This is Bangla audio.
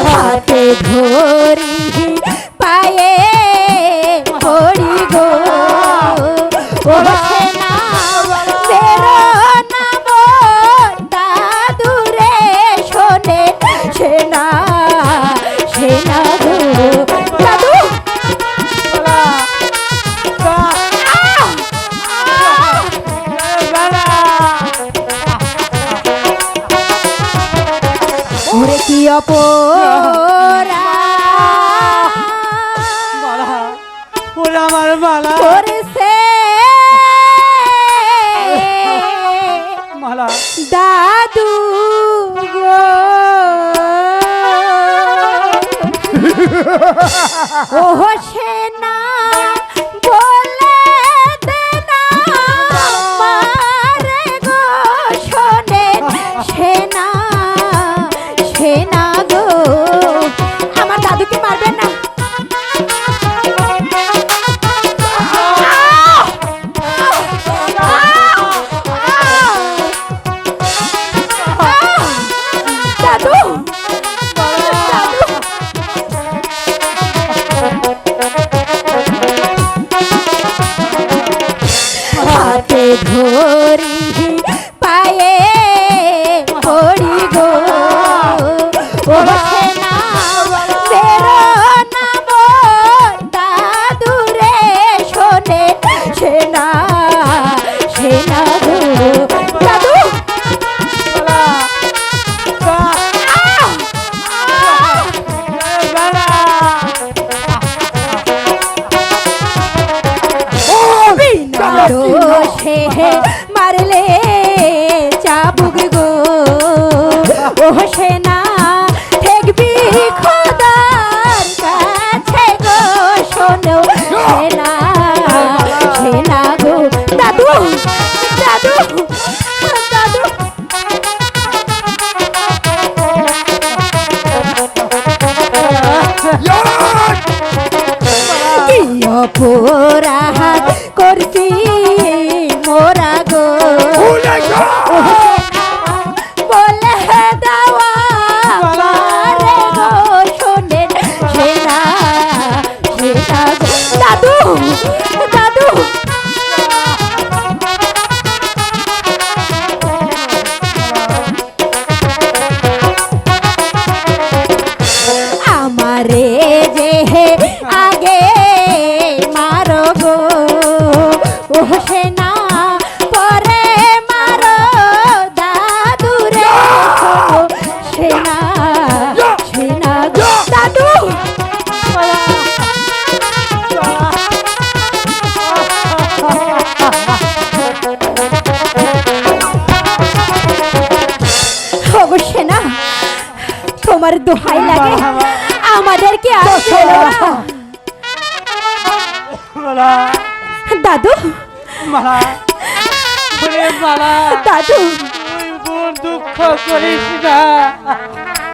হাতে ধরি পায়ে পড়ি গো। অপরা আমার মালা। করেছে। মালা। দাদু গো। ও সেনা আমার দাদুকে মারবেন না ধরি পায়ে ও সেনা ঠেকবি খোদার কাছে গো শোনো দাদু দাদু দাদু। অপরাধ করছি মোরা গো? তোমার দোহাই লাগে। আমাদেরকে না। দাদু। দাদু। দুঃখ করিস না।